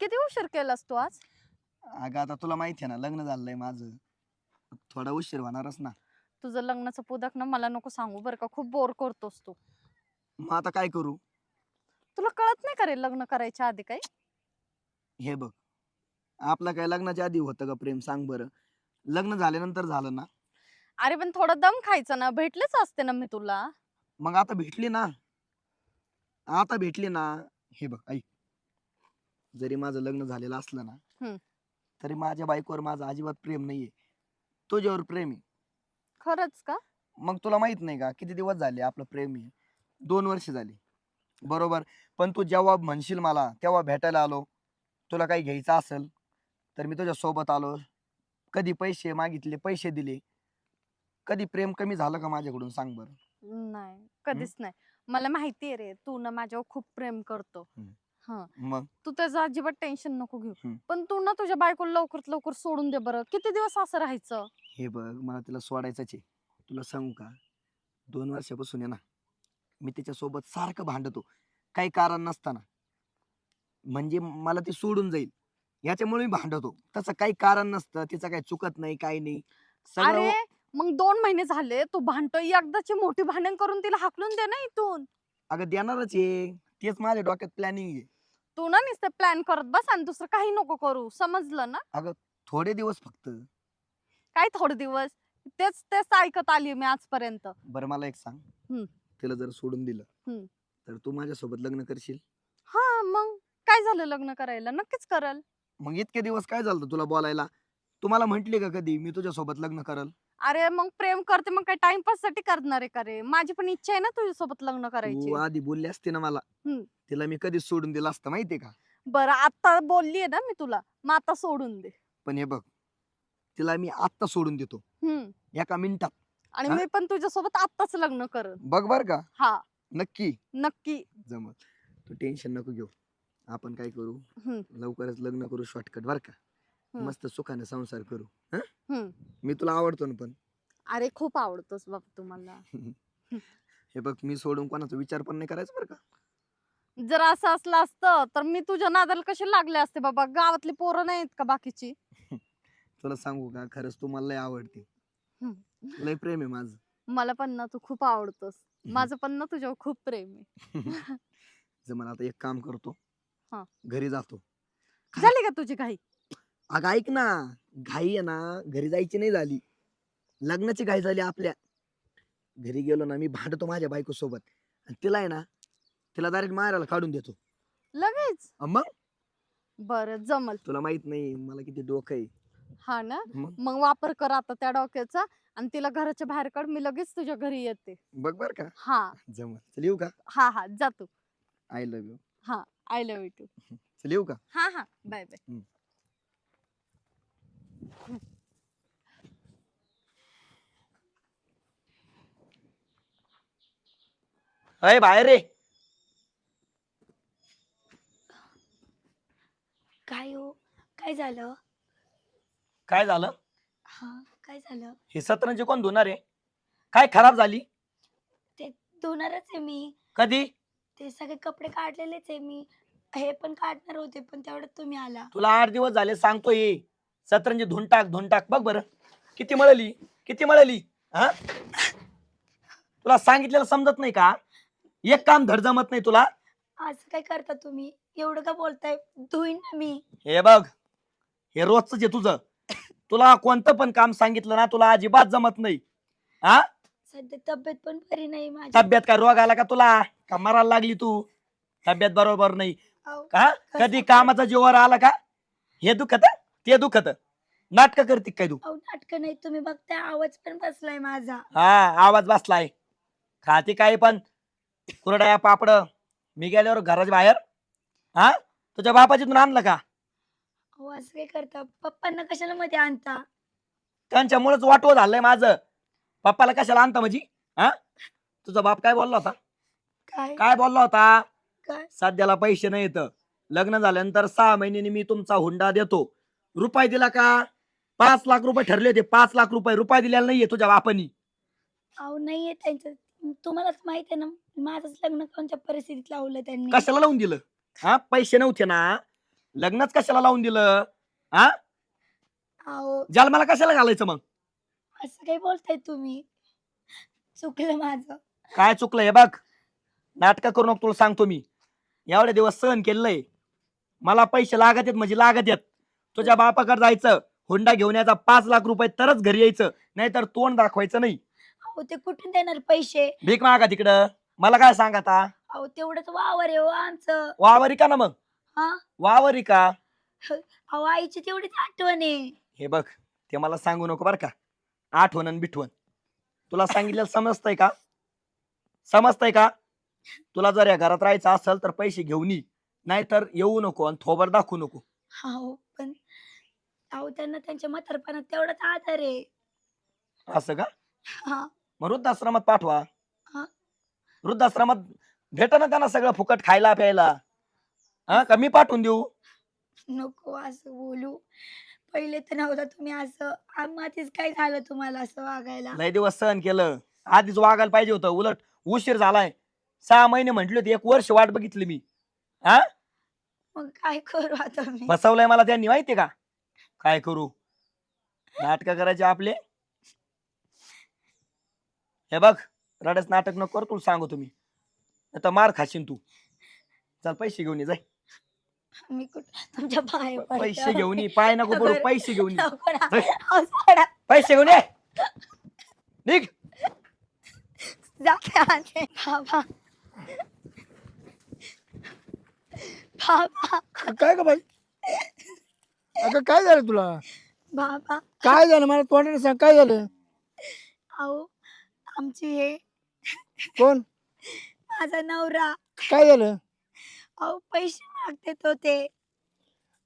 किती उशीर केलास तू आज? अगं आता तुला माहिती आहे ना लग्न झालंय माझं. थोडा उशीर होणारच ना. तुझं लग्नाचं पुदक ना मला नको सांगू बरं का खूप बोर करतोस तू. मग आता काय करू? तुला कळत नाही का रे लग्न करायच्या आधी काही? हे बघ आपलं काय लग्नाच्या आधी होतं का प्रेम? सांग बरं. लग्न झाल्यानंतर झालं ना. अरे पण थोडा दम खायचा ना भेटलेच असते ना मी तुला. मग आता भेटली ना. आता भेटली ना. हे बघ ऐक. जरी माझं लग्न झालेलं असलं ना हम्म. तरी माझ्या बायकोवर माझं अजिबात प्रेम नाहीये. तुझ्यावर प्रेम आहे. खरंच का? मग तुला माहीत नाही का किती दिवस झाले आपलं प्रेम आहे? दोन वर्ष झाली. बरोबर? पण तू जेव्हा म्हणशील मला तेव्हा भेटायला आलो. तुला काही घ्यायचं असेल तर मी तुझ्या सोबत आलो. कधी पैसे मागितले पैसे दिले. कधी प्रेम कमी झालं का माझ्याकडून सांग बरं. नाही कधीच नाही. मला माहितीये रे तू ना माझ्यावर खूप प्रेम करतो. हम्म. हा. मग? तू त्याचं अजिबात टेन्शन नको घेऊ. हम्म. पण तू ना तुझ्या बायकोला लवकरात लवकर सोडून दे बरं. किती दिवस असं राहायचं? हे बघ मला तिला सोडायचंच आहे. तुला सांगू का? दोन वर्षापासून आहे ना मी तिच्यासोबत सारखं भांडतो. काही कारण नसताना. म्हणजे मला ती सोडून जाईल. याच्यामुळे मी भांडतो. तसं काही कारण नसतं. तिचं काही चुकत नाही काही नाही. सगळं अरे मग दोन महिने झाले. तू भांडतोय. एकदाची मोठी भांडण करून तिला हाकलून दे ना इथून. अगं देणारच आहे. तेच माझ्या डोक्यात प्लॅनिंग आहे. तू ना नुसतं प्लॅन करत बस आणि दुसरं काही नको करू. समजलं ना? थोडे दिवस फक्त. काय थोडे दिवस? तेच तेच ऐकत आली मी आजपर्यंत. बरं मला एक सांग. हम्म. तिला जर सोडून दिलं हम्म. तर तू माझ्यासोबत लग्न करशील? हा मग काय झालं लग्न करायला? नक्कीच करल. मग इतके दिवस काय झालं तुला बोलायला? तुम्हाला म्हंटली का कधी मी तुझ्यासोबत लग्न करल? अरे मग प्रेम करते मग काय टाइमपाससाठी करणार आहे का रे? माझी पण इच्छा आहे ना तुझ्यासोबत लग्न करायची. तू आधी बोलली असते ना मला. हम्म. तिला मी कधीच सोडून दिलं असतं माहितीये का? बरं आता बोलली ना मी तुला. मग आता सोडून दे. पण हे बघ तिला मी आत्ता सोडून देतो. हम्म एका मिनिटात. आणि हा? मी पण तुझ्यासोबत आत्ताच लग्न करन. बघ बर का. हा. नक्की. नक्की. जमल. तू टेन्शन नको घेऊ. आपण काय करू? हम्म. लवकरच लग्न करू शॉर्टकट बर का? हम्म. मस्त सुखाने संसार करू. हं? हम्म. मी तुला आवडतो ना पण. अरे खूप आवडतोस बाबा तुम्हाला. हे बघ मी सोडून कोणाचा विचार पण नाही करायचा बरं का? जर असं असलं असतं तर मी तुझ्या नादाला कसे लागले असते बाबा? गावातली पोरं नाहीत का बाकीची? तुला सांगू का खरंच तू मला लय आवडते. लय प्रेम आहे माझं. मला पण ना तू खूप आवडतोस. माझं पण ना तुझ्यावर खूप प्रेम आहे. जमल आता एक काम करतो. हा. घरी जातो. झाली का तुझी घाई? अगं ऐक ना. घाई आहे ना घरी जायची नाही झाली. लग्नाची घाई झाली आपल्या. घरी गेलो ना मी भांडतो माझ्या बायको सोबत आणि तिला आहे ना तिला डायरेक्ट मारायला काढून देतो. लगेच? अं मग? बर जमल. तुला माहीत नाही मला किती डोकं आहे. हा ना? मग? मग वापर कर आता त्या डोक्याचा आणि तिला घराच्या बाहेर काढ मी लगेच तुझ्या घरी येते. बघ बर का. हा. जमल. चल येऊ का? हा हा जातो. I love you I love you too चल येऊ का? हा हा. Bye bye. अय बाहेर रे काय हो? काय झालं? काय झालं? हा काय झालं? हे सतरंजी कोण धुणार आहे? काय खराब झाली? ते धुणारच आहे मी. कधी? ते सगळे कपडे काढलेलेच आहे मी. हे पण काढणार होते पण तेवढ्यात तुम्ही आला. तुला आठ दिवस झाले सांगतोय. सतरंजी धुन टाक धुन टाक. बघ बरं. किती मळली? किती मळली? हा? तुला सांगितलेलं समजत नाही का? एक काम धड जमत नाही तुला. असं काय करता तुम्ही? एवढं का बोलताय? धुईन ना मी. हे बघ हे रोजच आहे तुझं. तुला कोणतं पण काम सांगितलं ना तुला अजिबात जमत नाही. हा सध्या तब्येत पण बरी नाही माझी. तब्येत काय रोग आला का तुला? का मरायला लागली तू? तब्येत बरोबर नाही. अहो, का कधी कामाचा जीवावर आला का? हे दुखत ते दुखत नाटक करते काय तू? अहो नाटक नाही तुम्ही बघताय आवाज पण बसलाय माझा. हा आवाज बसलाय. खाती काही पण? कुरड्या पापड. मी गेल्यावर घराच्या बाहेर हा? तुझ्या बापाची आणलं का? अहो असं काय करता? पप्पांना कशाला मध्ये आणता? त्यांच्यामुळेच वाटव झालंय माझं. पप्पाला कशाला आणता म्हणजे? हा? तुझा बाप काय बोलला होता? काय? काय बोलला होता? काय? सध्याला पैसे नाही येत लग्न झाल्यानंतर सहा महिन्यांनी मी तुमचा हुंडा देतो. रुपये दिला का? पाच लाख रुपये ठरले होते. पाच लाख रुपये रुपये दिलेला नाहीये तुझ्या बापानी. अहो नाहीये त्यांचं. तुम्हालाच माहीत आहे ना माझंच लग्न कोणत्या परिस्थितीत लावलं त्यांनी? कशाला लावून दिलं? हा? पैसे नव्हते ना? लग्नच कशाला लावून दिलं? हा? अहो. जन्माला कशाला घालायचं मग? असं काही बोलताय तुम्ही? चुकलं माझं. काय चुकलं हे बघ. नाटक करू नको तुला सांगतो मी. एवढे दिवस सहन केलंय मला पैसे लागत आहेत म्हणजे लागत आहेत. तुझ्या बापाकडे जायचं. हुंडा घेऊन यायचा. पाच लाख रुपये तरच घरी यायचं. नाहीतर तोंड दाखवायचं नाही. अहो ते कुठून देणार पैसे? भीक मागा तिकडं. मला काय सांग आता? अहो तेवढंच वावर आहे हो आमचं. वावरी का ना मग. हा? वावरी का अहो आईची तेवढीच आठवण आहे. हे बघ ते मला सांगू नको बरं का. आठवण आणि बिठवण. तुला सांगितलं समजतंय का? समजतंय का? तुला जर या घरात राहायचं असेल तर पैसे घेऊन ये. नाहीतर येऊ नको आणि थोबर दाखवू नको. अहो पण अहो त्यांना त्यांच्या म्हातारपणात तेवढाच आधार आहे. असं का? हा. मग वृद्धाश्रमात पाठवा. हा. वृद्धाश्रमात भेट ना त्यांना सगळं फुकट खायला प्यायला? हा का मी पाठवून देऊ? नको असं बोलू. पहिले तर नव्हता तुम्ही असं आम्हातीच काय झालं तुम्हाला असं वागायला? लय दिवस सहन केलं. आधीच वागायला पाहिजे होतं. उलट उशीर झालाय. सहा महिने म्हंटले होते एक वर्ष वाट बघितली मी. हा? मग काय करू आता मी? बसवलंय मला त्यांनी माहितीये का? काय करू? नाटक करायचे आपले? हे बघ रडच नाटक नको करू तुला सांगू तुम्ही. आता मार खाशीन तू. चल पैसे घेऊन ये जाय. मी कुठं? तुमच्या पाय पडते. पैसे घेऊन ये पाय नको पडू पैसे घेऊन ये. नको ना. जाय. अहो, सोडा. पैसे घेऊन ये. निघ. जाते आते. बाबा. बाबा. काय का बाई? अगं काय झालं तुला? बाबा. काय झालं? मला तोंडाने सांग काय झालं? अहो आमची हे. कोण? माझा नवरा. काय झालं? अहो पैसे मागतेत होते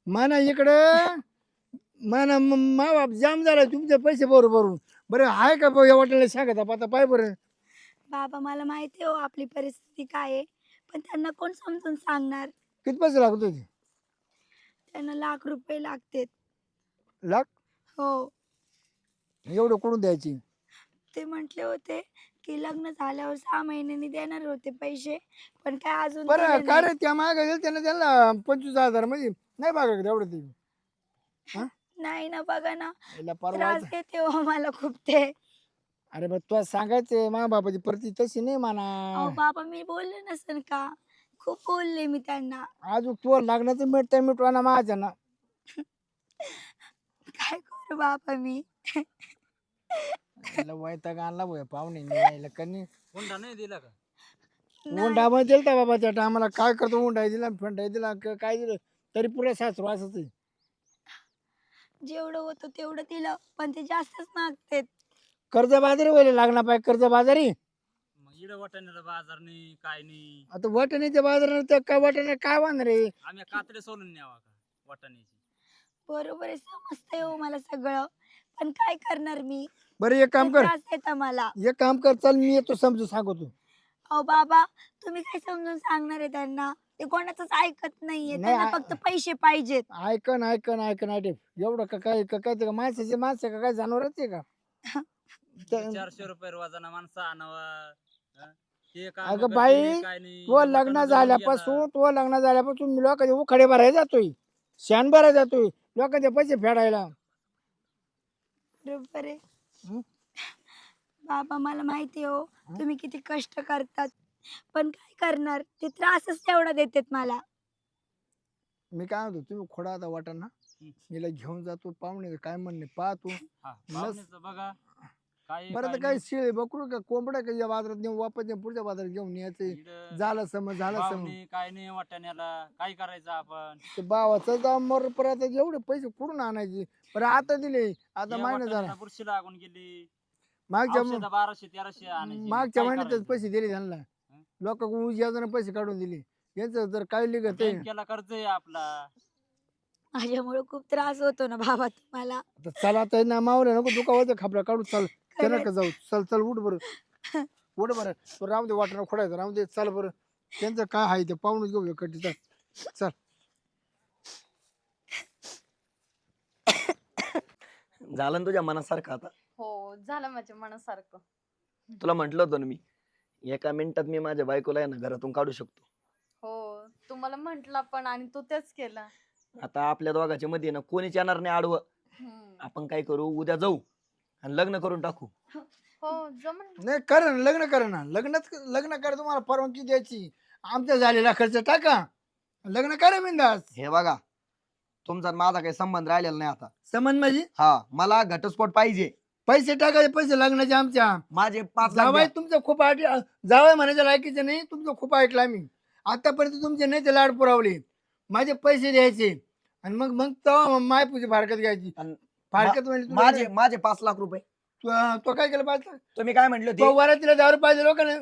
माना इकडं. माना मा बाप जाम झाला तुमचे पैसे बरोबर भरून. बरं आहे का भाऊ या वाटेला सांगत आता पाय बरं. बाबा मला माहिती आहे हो आपली परिस्थिती काय आहे. पण त्यांना कोण समजून सांगणार? किती पैसे लागत होते? त्यांना लाख रुपये लागतेत. लाख? हो. एवढं कोणून द्यायची? ते म्हटले होते की लग्न झाल्यावर सहा महिन्यांनी देणार होते पैसे पण काय अजून बरं दिले काय नाही. रे त्या मागे गेलं त्यानं त्यांना पंचवीस हजार म्हणजे नाही बघा एवढं ते नाही ना बघा ना. याला परवा त्रास देते हो मला खूप ते. अरे बा तुला सांगायचं मा बापाची प्रति तशी नाही अहो म्हणा बाबा मी बोलले नसेल का? खूप बोलले मी त्यांना. अजून तुला लागण्याचं मिळतं मिटवा ना माझ्या ना काय करू बाबा मी? याला वैताग आणला पाहुणे यायला कनी. हुंडा नाही दिला का? बाबा त्या टायमाला काय करतो? उंडा दिला फंडा दिला क- काय दिलं? तरी पुरा सासरू असंच आहे. जेवढं होतं तेवढं दिलं पण ते जास्तच मागतेत. कर्ज बाजारी व्हायला लागणार पाहिजे कर्ज बाजारी मग इडं वाटाण्याला बाजार नाही काय नाही. आता वाटण्याच्या बाजारात त्या काय वाटणे काय रे? आम्ही कातडे सोलून न्यावा का वाटाण्याची? बरोबर आहे समजतंय हो मला सगळं. पण काय करणार मी? बरं एक काम कर. त्रास देता मला. एक काम कर चल मी येतो समजून सांगतो. अहो बाबा तुम्ही काय समजून सांगणार आहे त्यांना? ते कोणाचंच ऐकत नाहीये. नाही, त्यांना आ- फक्त पैसे पाहिजेत. ऐकन ऐकन ऐकन ऐटे एवढं का काय का काय ते का माणसाचे माणसं का काय जनावरच आहे का? त्या- चारशे रुपये रोजाना माणसं आणावा हं? ते काम अगं करते बाई, नाही, काय नाही. तो लग्न झाल्यापासून. तो लग्न झाल्यापासून मी लोकांचे उखडे भरायला जातोय. शान भरायला जातोय. लोकांचे पैसे फेडायला. बरोबर आहे? बाबा मला माहिती आहे हो. तुम्ही किती कष्ट करतात. पण काय करणार? ते त्रासच तेवढा देतात मला. मी काय म्हणतो तुम्ही खोडा आता वाटा ना हं. मीला घेऊन जातो पाहुणे काय म्हणणे पाहतो हा, बघा. काय बरं तर काय शिळे बकरू का कोंबड्या का या बाजारात नेऊन वापस नेऊन पुढच्या बाजारात घेऊन यायचे. इडं झालं समज झालं समज पाहुणे काय नाही वाटाण्याला काय करायचं आपण? ते भावाचं जाऊ मर परत एवढे पैसे कुठून आणायचे? बरं आता दिले. आता या महिना वाटाण्याला झाला. बुरशी लागून गेली. मागच्या औषधं बाराशे तेराशे आणायची. मागच्या काय महिन्यातच करायचं? पैसे दिले त्यांना. हं? लोक याच्यानं पैसे काढून दिले. यांचं जर काय लिगत आहे? बँकेला कर्ज आहे आपला. माझ्यामुळे खूप त्रास होतो ना बाबा तुम्हाला. आता चला तर ना मावले नको होतं खापरा काढू चल. का जाऊ? चल चल उठ बरं. उठ बरं. तो राम दे वाटणं खोडायचं. राम दे चल बरं. त्यांचं काय आहे ते पाहून घेऊ कटी चल चल. झालं ना तुझ्या मनासारखं आता? हो झालं माझ्या मनासारखं. तुला म्हंटल होतं ना मी एका मिनिटात मी माझ्या बायकोला आहे ना घरातून काढू शकतो. हो तुम्हाला म्हंटल पण आणि तू तेच केलं. आता आपल्या दोघांच्या मध्ये ना कोणीच येणार नाही आडवं. आपण काय करू? उद्या जाऊ. आणि लग्न करून टाकू. हो जमन नाही करा ना लग्न करा ना. लग्नच लग्न करा तुम्हाला परवानगी द्यायची. आमचा झालेला खर्च टाका. लग्न करा बिंदास. हे बघा तुमचा आणि माझा काही संबंध राहिलेला नाही आता. समज माझी हा मला घटस्फोट पाहिजे. पैसे टाकायचे पैसे लग्नाचे आमच्या. माझे पाच लाख जावाय द्या. तुमचं खूप ऐक जावाय म्हणायच्या लायकीचं नाही तुमचं खूप ऐकलं आम्ही. आतापर्यंत तुमचे नाही ते लाड पुरवले. माझे पैसे द्यायचे. आणि मग मग तेव्हा माय पूजे फारकत घ्यायची. आणि फारकत म्हणजे तुला माझे माझे पाच लाख रुपये. तू- तो काय केलं पाहिजे तुम्ही काय म्हंटले तो होते वरातीला दारू पाहिजे लोकांना.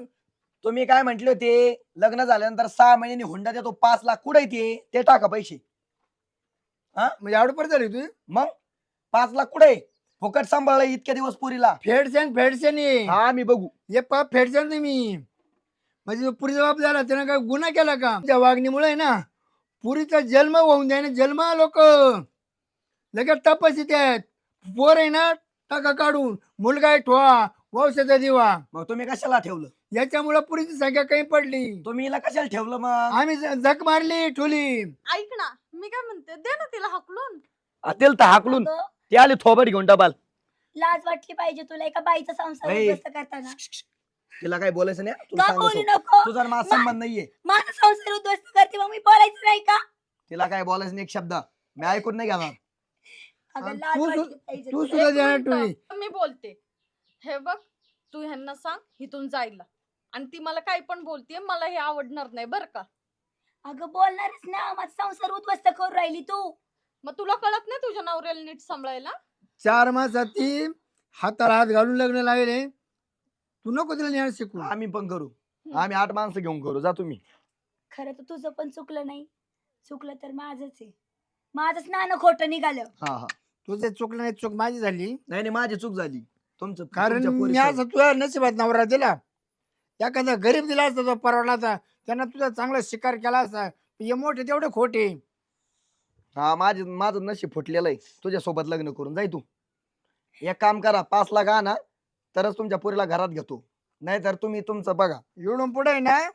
तुम्ही काय म्हंटले होते लग्न झाल्यानंतर सहा महिन्यांनी हुंडा देतो पाच लाख कुठे ते? ते टाका पैसे. म्हणजे आवड झाली तू मग? पाच लाख कुठे फुकट सांभाळलं इतके दिवस पुरीला. फेडशन ये हा मी बघू. हे पाप फेडशन नाही मी. म्हणजे जो पुरी जबाब झाला त्यानं काय गुन्हा केला का? त्या वागणीमुळे आहे ना पुरीचा जन्म होऊन द्या ना जन्म लोक. लगेच तपास आहेत. पोर आहे ना टाका काढून. मुलगा आहे ठोवा वंशाचा दिवा. मग तुम्ही कशाला ठेवलं? याच्यामुळे पुरीची संख्या कमी पडली. तुम्ही हिला कशाला ठेवलं मग? आम्ही ज- झक मारली ठोली. ऐक ना मी काय म्हणते दे ना तिला हकलून. असेल तर हाकलून. अगं, ते आले घेऊन डबाल. लाज वाटली पाहिजे तुला एका बाईचा संसार. उद्ध्वस्त करताना. तिला काय बोलायचं नाही तुला का सांगतो बोलू नको तुझा आणि माझा संबंध नाहीये माझा संसार उद्ध्वस्त करते मग मी बोलायचं नाही का तिला काय बोलायचं नाही एक शब्द मी ऐकून नाही घेणार अगं आणि लाज तू वाटली सु- पाहिजे तू तुला. सुद्धा एक देणार मिनिटं, ठोली मी बोलते. हे बघ तू ह्यांना सांग इथून जायला. आणि ती मला काही पण बोलतेय मला हे आवडणार नाही बर का? अगं बोलणारच ना माझा संसार उद्ध्वस्त करून राहिली तू. मग तुला कळत नाही तुझ्या नवऱ्याला नीट सांभाळायला? चार मासात ती हाताला हात घालून लग्न लागले तू नको तिला ज्ञान शिकू आम्ही पण करू. आम्ही आठ माणसं घेऊन करू. जा तुम्ही. खरं तर तुझं पण चुकलं नाही. चुकलं तर माझच आहे. माझंच नाणं खोटं निघालं. हा हा. तुझे चुकलं नाही चूक माझी झाली. नाही नाही माझी चूक झाली. तुमचं कारण तुमच्या मी पोरीचं- असं तुझ्या नशिबात नवरा दिला. एखादा गरीब दिला असता तो परवडला असता त्यांना तुझा चांगला शिकार केला असता. हे मोठे तेवढे खोटे. हा माझे माझं नशीब फुटलेलं आहे. तुझ्या सोबत लग्न करून जाय तू. एक काम करा पाच लाख आणा तरच तुमच्या पोरीला घरात घेतो. नाहीतर तुम्ही तुमचं बघा. एवढून पुढे आहे ना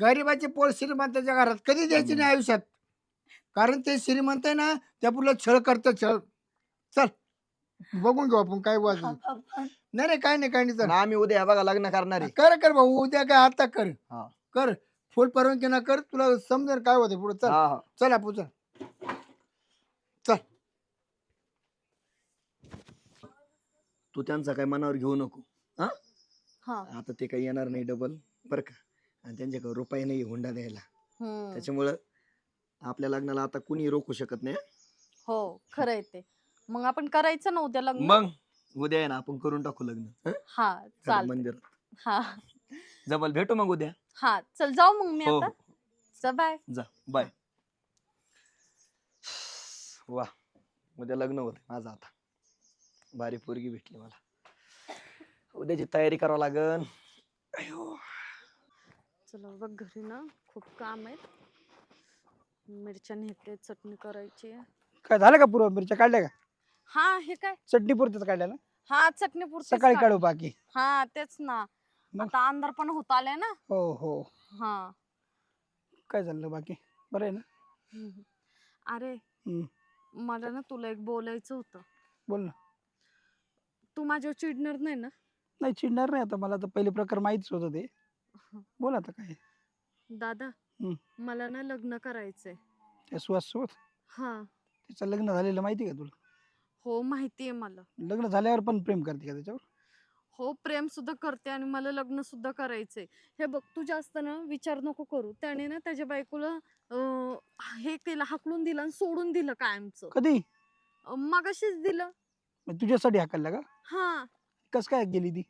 गरीबाचे पोर श्रीमंताच्या घरात कधी द्यायचे नाही आयुष्यात. कारण ते श्रीमंत आहे ना त्या पुढलं छळ करतं छळ. चल बघून घेऊ आपण काय वाजू नाही नाही काय नाही काय नाही चल. आम्ही उद्या बघा लग्न करणार आहे. कर कर भाऊ उद्या काय आता कर. हा. कर. फुल परवानगी ना कर तुला समजेल काय होते पुढे. चल. हा हा. चल आपण चल. तू त्यांचा काय मनावर घेऊ नको. हा? आता ते काही येणार नाही डबल बर का? आणि त्यांच्याकडे रुपये नाही हुंडा द्यायला. हम्म. त्याच्यामुळं आपल्या लग्नाला आता कुणी रोखू शकत नाही हो? खरंय ते. मग आपण करायचं ना उद्या लग्न? मग उद्या आहे ना आपण करून टाकू लग्न. हं? हा चाल मंदिर हा. जबल भेटू मग उद्या. हा चल जाऊ मग मी हो आता. चल बाय. जा बाय. वा उद्या लग्न होत माझं आता. भारी पोरगी भेटली मला. उद्याची तयारी करावं लागन. अयो. चला बघ घरी ना खूप काम आहे मिरच्या नेते चटणी करायची. काय झालं का पूर्व मिरच्या? काढल्या का? हा हे काय? चटणी पुरतच काढल्या ना? हा चटणी सकाळी काढ. बाकी. हा तेच ना. मग? आता अंधार पण होत आलाय ना? हो हो. हा. काय झालं बाकी? बरं आहे ना? हम्म. अरे हम्म. मला ना तुला एक बोलायचं होतं. बोल ना. तू माझ्यावर चिडणार नाही ना? नाही चिडणार नाही आता. मला तर पहिले प्रकार माहितीच होतं ते. बोल आता काय. दादा हम्म. मला ना लग्न करायचंय. त्या सुहास सोबत हा. त्याचं लग्न झालेलं माहिती का तुला? हो माहितीये मला. लग्न झाल्यावर पण प्रेम करते का त्याच्यावर? हो प्रेम सुद्धा करते आणि मला लग्न सुद्धा करायचंय. हे बघ तू जास्त ना विचार नको करू. त्याने ना त्याच्या बायकोला अं, हे केलं हाकलून दिलं आणि सोडून दिलं कायमचं. कधी? अं, मगाशीच दिलं. मग तुझ्यासाठी हाकलला का? हा. कस काय गेली ती?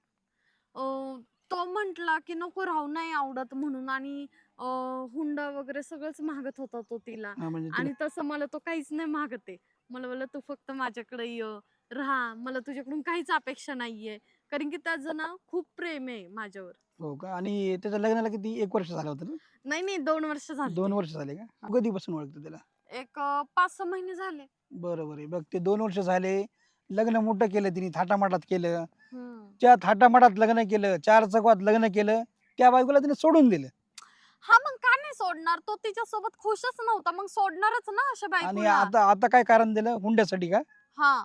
अं, तो म्हंटला की नको राहू नाही आवडत म्हणून आणि अं, हुंडा वगैरे सगळंच मागत होता तो तिला. हा, म्हणजे आणि तिला- तसं मला तो काहीच नाही मागते मला बोलला तू फक्त माझ्याकडे ये राहा. मला तुझ्याकडून काहीच अपेक्षा नाहीये. कारण की त्याचं ना खूप प्रेम आहे माझ्यावर. हो का? आणि त्याच्या लग्नाला किती एक वर्ष झालं होतं ना? नाही नाही दोन वर्ष झाली. दोन वर्ष झाले का? कधीपासून ओळखतो त्याला? एक अं, पाच सहा महिने झाले. बरोबर आहे बघ ते दोन वर्ष झाले. लग्न मोठं केलं तिने थाटामाटात केलं. त्या थाटामाटात लग्न केलं चार चौकात लग्न केलं. त्या बायकोला तिने सोडून दिलं. हा मग नाही सोडणार? तो तिच्या सोबत खुशच नव्हता. मग सोडणारच ना अशा आणि बायकोला. आता आता काय कारण दिलं हुंड्यासाठी का? हा.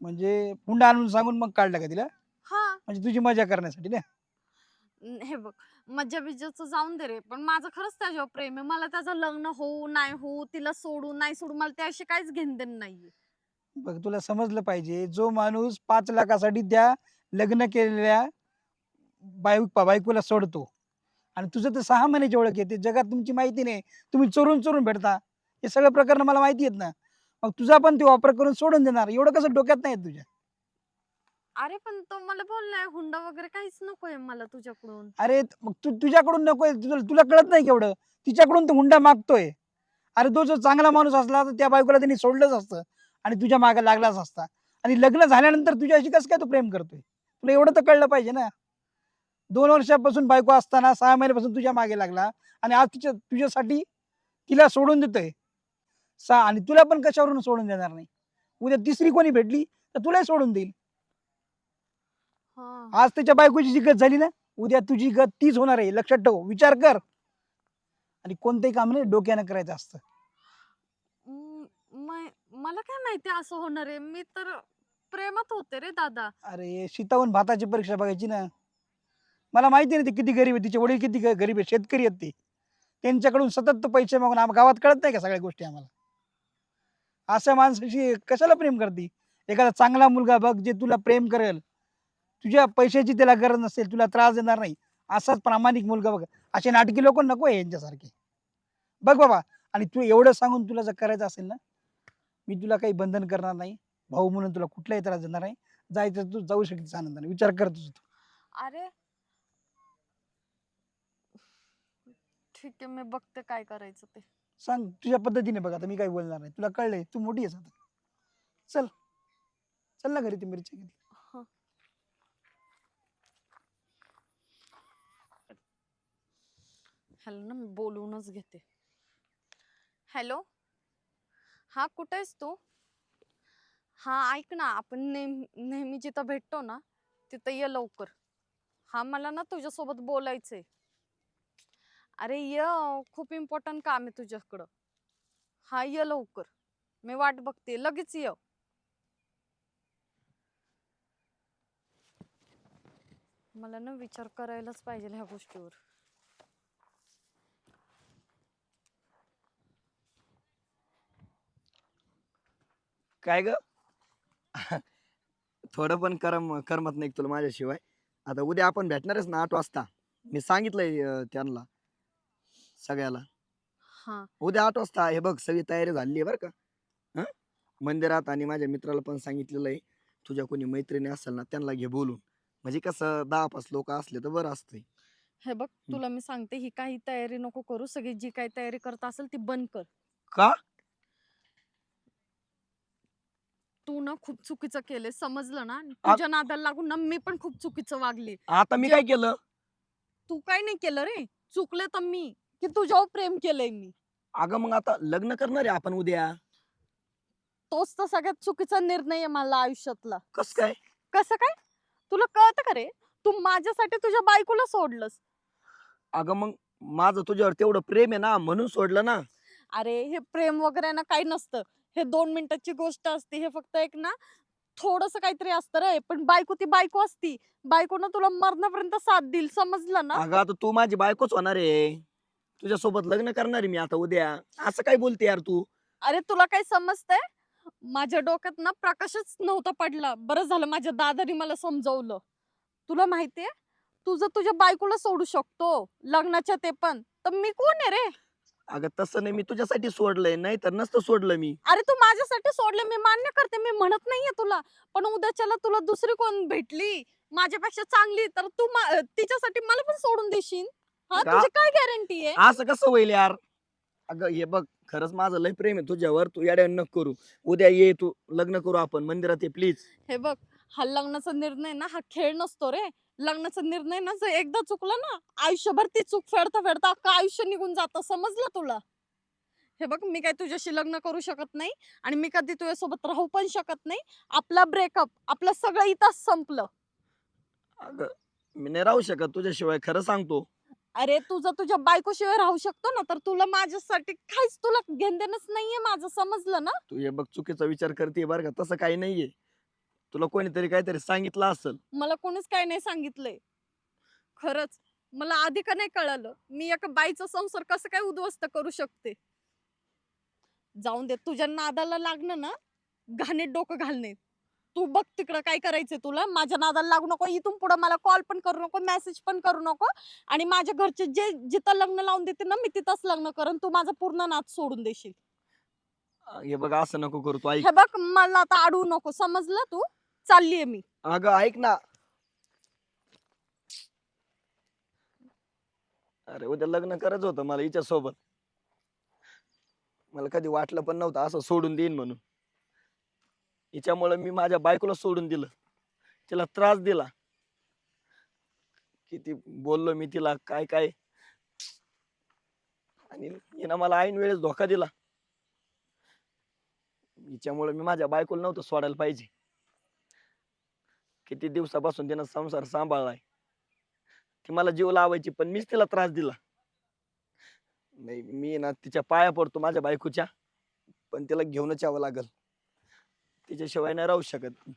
म्हणजे हुंडा आणून सांगून मग काढलं का तिला? हा. म्हणजे तुझी मजा करण्यासाठी ना? न- हे बघ मज्जा बिज्जाचं जाऊन दे रे. पण माझं खरंच त्याच्यावर प्रेम आहे. मला त्याचं लग्न होऊ नाही होऊ तिला सोडू नाही सोडू मला त्याशी काहीच घेण देण नाहीये. बघ तुला समजलं पाहिजे. जो माणूस पाच लाखासाठी त्या लग्न केलेल्या बायको बायकोला सोडतो. आणि तुझं तर सहा महिन्याची ओळख आहे ते जगात तुमची माहिती नाही तुम्ही चोरून चोरून भेटता. हे सगळं प्रकरण मला माहिती आहेत ना. मग तुझा पण ते वापर करून सोडून देणार. एवढं कसं डोक्यात नाही येत तुझ्या? अरे पण तो मला बोललाय हुंडा वगैरे काहीच नकोय मला तुझ्याकडून. अरे त- मग तू तुझ्याकडून नकोय तुला तुला कळत नाही केवढं? तिच्याकडून तो हुंडा मागतोय. अरे तो जो चांगला माणूस असला तर त्या बायकोला त्यांनी सोडलंच असतं आणि तुझ्या मागे लागलाच असता. आणि लग्न झाल्यानंतर तुझ्याशी कसं काय तू प्रेम करतोय? तुला एवढं तर कळलं पाहिजे ना. दोन वर्षापासून बायको असताना सहा महिन्यापासून तुझ्या मागे लागला आणि आज तुझ्या तुझ्यासाठी तिला सोडून देतोय. सा आणि तुला पण कशावरून सोडून देणार नाही? उद्या तिसरी कोणी भेटली तर तुलाही सोडून देईल. आज त्याच्या बायकोची जी गत झाली ना उद्या तुझी गत तीच होणार आहे. लक्षात ठेव विचार कर. आणि कोणतंही काम नाही डोक्यानं करायचं असतं. मला काय माहिती असं होणार आहे? मी तर प्रेमात होते रे दादा. अरे सीताहून भाताची परीक्षा बघायची ना. मला माहिती नाही ते किती गरीब आहे तिचे वडील किती ग- गरीब आहे शेतकरी आहेत ते. त्यांच्याकडून सतत तो पैसे मागून आम गावात कळत नाही का सगळ्या गोष्टी आम्हाला? अशा माणसाशी कशाला प्रेम करते? एखादा चांगला मुलगा बघ जे तुला प्रेम करेल. तुझ्या पैशाची त्याला गरज नसेल तुला त्रास देणार नाही. असाच प्रामाणिक मुलगा बघ. असे नाटकी लोक नको आहे यांच्यासारखे. बघ बाबा आणि तू एवढं सांगून तुला जर करायचं असेल ना मी तुला काही बंधन करणार नाही. भाऊ म्हणून तुला कुठलाही त्रास देणार नाही. जायचं तू जाऊ शकतेस आनंदाने. विचार कर तुझं तू. अरे ठीक आहे मी बघते काय करायचं ते. सांग तुझ्या पद्धतीने बघ आता मी काही बोलणार नाही. तुला कळलंय तू मोठी आहेस आता. चल. चल ना घरी ती मिरची घेतली हं. हॅलो ना मी बोलूनच घेते. हॅलो? हा कुठे आहेस तू? हा ऐक ना आपण नेहमी नेहमी जिथं भेटतो ना तिथं ये लवकर. हा मला ना तुझ्यासोबत बोलायचंय. अरे ये खूप इम्पॉर्टंट काम आहे तुझ्याकडं. हा ये लवकर. मी वाट बघते. लगेच ये मला ना विचार करायलाच पाहिजे ह्या गोष्टीवर. काय ग? थोडं पण करम करमत नाही तुला माझ्याशिवाय? आता उद्या आपण भेटणारच ना आठ वाजता. मी सांगितलंय अं, त्यांना. सगळ्याला. हा. उद्या आठ वाजता हे बघ सगळी तयारी झाली आहे बरं का. हं? मंदिरात आणि माझ्या मित्राला पण सांगितलेलं आहे तुझ्या कोणी मैत्रिणी असेल ना त्यांना घे बोलून. म्हणजे कसं दहा पाच लोक असले तर बरं असतंय. हे बघ तुला मी सांगते ही काही तयारी नको करू सगळी जी काही तयारी करत असेल ती बंद कर. का? तू ना खूप चुकीचं केले समजलं ना? तुझ्या नादाला लागून ना मी पण खूप चुकीचं वागली. आता मी जे- काय केलं? तू काय नाही केलं रे चुकले तर मी. की तुझ्यावर प्रेम केलंय मी. अगं मग आता लग्न करणार आहे आपण उद्या. तोच तर सगळ्यात चुकीचा निर्णय आहे मला आयुष्यातला. कस काय? कसं काय? तुला कळतं का रे? तू माझ्यासाठी तुझ्या बायकोला सोडलंस. अगं मग माझं तुझ्यावर तेवढं प्रेम आहे ना म्हणून सोडलं ना. अरे हे प्रेम वगैरे ना काही नसतं. हे दोन मिनिटाची गोष्ट असते हे फक्त एक ना थोडस काहीतरी असतं रे. पण बायको ती बायको असती. बायकोनं तुला मरणापर्यंत साथ देईल समजलं ना? अगं आता तू माझी बायकोच होणार आहे. तुझ्यासोबत लग्न करणार आहे मी आता उद्या. असं काय बोलते यार तू? अरे तुला काय समजतंय? माझ्या डोक्यात ना प्रकाशच नव्हता पडला. बरं झालं माझ्या दादानी मला समजवलं. तुला माहितीये? तुझं तुझ्या बायकोला सोडू शकतो लग्नाच्या ते पण तर मी कोण आहे रे? अगं तसं नाही. मी तुझ्यासाठी सोडलंय. नाही तर नसतं सोडलं मी. अरे तू माझ्यासाठी सोडलं मी मान्य करते. मी म्हणत नाहीये तुला. पण उद्याच्याला तुला दुसरी कोण भेटली? माझ्यापेक्षा चांगली. तर तू मा- तिच्यासाठी मला पण सोडून देशील? हा का? तुझी काय गॅरंटी आहे? असं कसं होईल यार? अगं हे बघ खरंच माझं लय प्रेम आहे तुझ्यावर. तू येड्या नको करू. उद्या ये तू लग्न करू आपण. मंदिरात ये प्लीज हे बघ हा लग्नाचा निर्णय ना हा खेळ नसतो रे. लग्नाचा निर्णय ना जर एकदा चुकला ना आयुष्यभर ती चूक फेडता फेडता अख्खं आयुष्य निघून जातं. समजलं तुला? हे बघ मी काय तुझ्याशी लग्न करू शकत नाही आणि मी कधी तुझ्यासोबत राहू पण शकत नाही. आपला ब्रेकअप आपलं सगळं इथंच संपलं. अगं मी नाही राहू शकत तुझ्याशिवाय. खरं सांगतो. अरे तुझं तुझ्या बायकोशिवाय राहू शकतो ना तर तुला माझ्यासाठी काहीच तुला घेणदेणच नाहीये माझं समजलं ना? तू हे बघ चुकीचा विचार करते बरं का तसं काही नाहीये. तुला कोणीतरी काहीतरी सांगितलं असेल. मला कोणीच काय नाही सांगितलंय. खरंच मला आधी का नाही कळालं मी एका बाईचा संसार कसं काय उद्ध्वस्त करू शकते? जाऊन दे तुझ्या नादाला लागणं ना घाणीत डोकं घालणे. तू बघ तिकडं काय करायचंय तुला. माझ्या नादाला लागू नको. इथून पुढे मला कॉल पण करू नको मेसेज पण करू नको. आणि माझ्या घरचे जे जिथं लग्न लावून देते ना मी तिथंच लग्न करण तू माझा पूर्ण नाद सोडून देशील. हे बघ असं नको करू. तू ऐक. हे बघ मला आता अडवू नको. समजलं तू? चाललीये मी. अगं ऐक ना. अरे उद्या लग्न करायचं होतं मला हिच्या सोबत मला कधी वाटलं पण नव्हतं असं सोडून देईन म्हणून. हिच्यामुळं मी माझ्या बायकोला सोडून दिलं. तिला त्रास दिला. किती बोललो मी तिला काय काय? आणि हिनं मला ऐन वेळेस धोका दिला. हिच्यामुळे मी माझ्या बायकोला नव्हतं सोडायला पाहिजे. किती दिवसापासून तिनं संसार सांभाळलाय. ती मला जीव लावायची पण मीच तिला त्रास दिला. नाही मी ना तिच्या पाया पडतो माझ्या बायकोच्या पण तिला घेऊनच यावं लागल. त्याच्याशिवाय नाही राहू शकत.